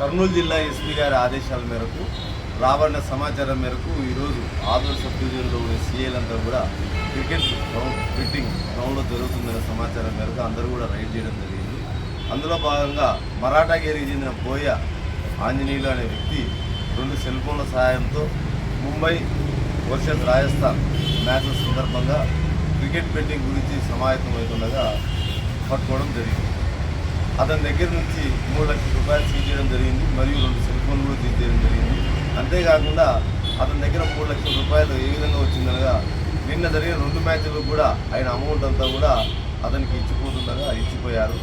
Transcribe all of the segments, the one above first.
కర్నూలు జిల్లా ఎస్పీ గారి ఆదేశాల మేరకు రాబడిన సమాచారం మేరకు ఈరోజు ఆదూరు సబ్ డివిజన్లో ఉన్న సీఏలంతా కూడా క్రికెట్ గ్రౌండ్ ఫిట్టింగ్ గ్రౌండ్లో జరుగుతుందనే సమాచారం మేరకు అందరూ కూడా రైడ్ చేయడం జరిగింది. అందులో భాగంగా మరాఠాగేరికి చెందిన పోయ ఆంజనేయులు అనే వ్యక్తి రెండు సెల్ ఫోన్ల సహాయంతో ముంబై వర్సెస్ రాజస్థాన్ మ్యాచ్ల సందర్భంగా క్రికెట్ బెట్టింగ్ గురించి సమాయత్తమవుతుండగా పట్టుకోవడం జరిగింది. అతని దగ్గర నుంచి మూడు లక్షల రూపాయలు సీజ్ చేయడం జరిగింది మరియు రెండు సెల్ ఫోన్లు కూడా సీజ్ చేయడం జరిగింది. అంతేకాకుండా అతని దగ్గర మూడు లక్షల రూపాయలు ఏ విధంగా వచ్చిందనగా నిన్న జరిగిన రెండు మ్యాచ్లకు కూడా ఆయన అమౌంట్ అంతా కూడా అతనికి ఇచ్చిపోతుండగా ఇచ్చిపోయారు.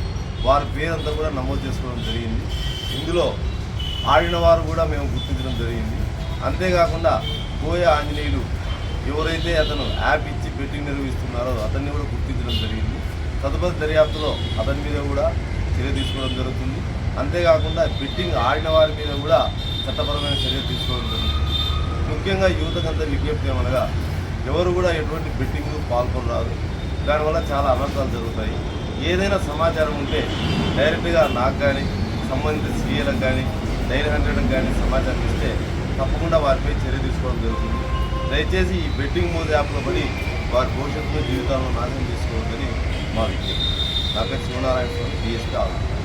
వారి పేరంతా కూడా నమోదు చేసుకోవడం జరిగింది. ఇందులో ఆడిన వారు కూడా మేము గుర్తించడం జరిగింది. అంతేకాకుండా బోయే ఆంజనేయులు ఎవరైతే అతను యాప్ ఇచ్చి బెట్టింగ్ నిర్వహిస్తున్నారో అతన్ని కూడా గుర్తించడం జరిగింది. తదుపరి దర్యాప్తులో అతని మీద కూడా చర్య తీసుకోవడం జరుగుతుంది. అంతేకాకుండా బిట్టింగ్ ఆడిన వారి మీద కూడా చట్టపరమైన చర్య తీసుకోవడం జరుగుతుంది. ముఖ్యంగా యువతకంతా విజ్ఞప్తి ఏమనగా ఎవరు కూడా ఎటువంటి బెట్టింగ్ పాల్గొనరాదు దానివల్ల చాలా అనర్థాలు జరుగుతాయి. ఏదైనా సమాచారం ఉంటే డైరెక్ట్గా నాకు కానీ సంబంధిత సీఏలకు కానీ నైన్ హండ్రెడ్కి కానీ సమాచారం ఇస్తే తప్పకుండా వారిపై చర్య తీసుకోవడం జరుగుతుంది. దయచేసి ఈ బెట్టింగ్ మోదీ యాప్లో పడి వారి భవిష్యత్తులో జీవితాలను నాశనం చేసుకోవద్దని మా విజ్ఞప్తి. నా పేరు శివనారాయణ స్వామి డిఎస్పీ ఆలోచన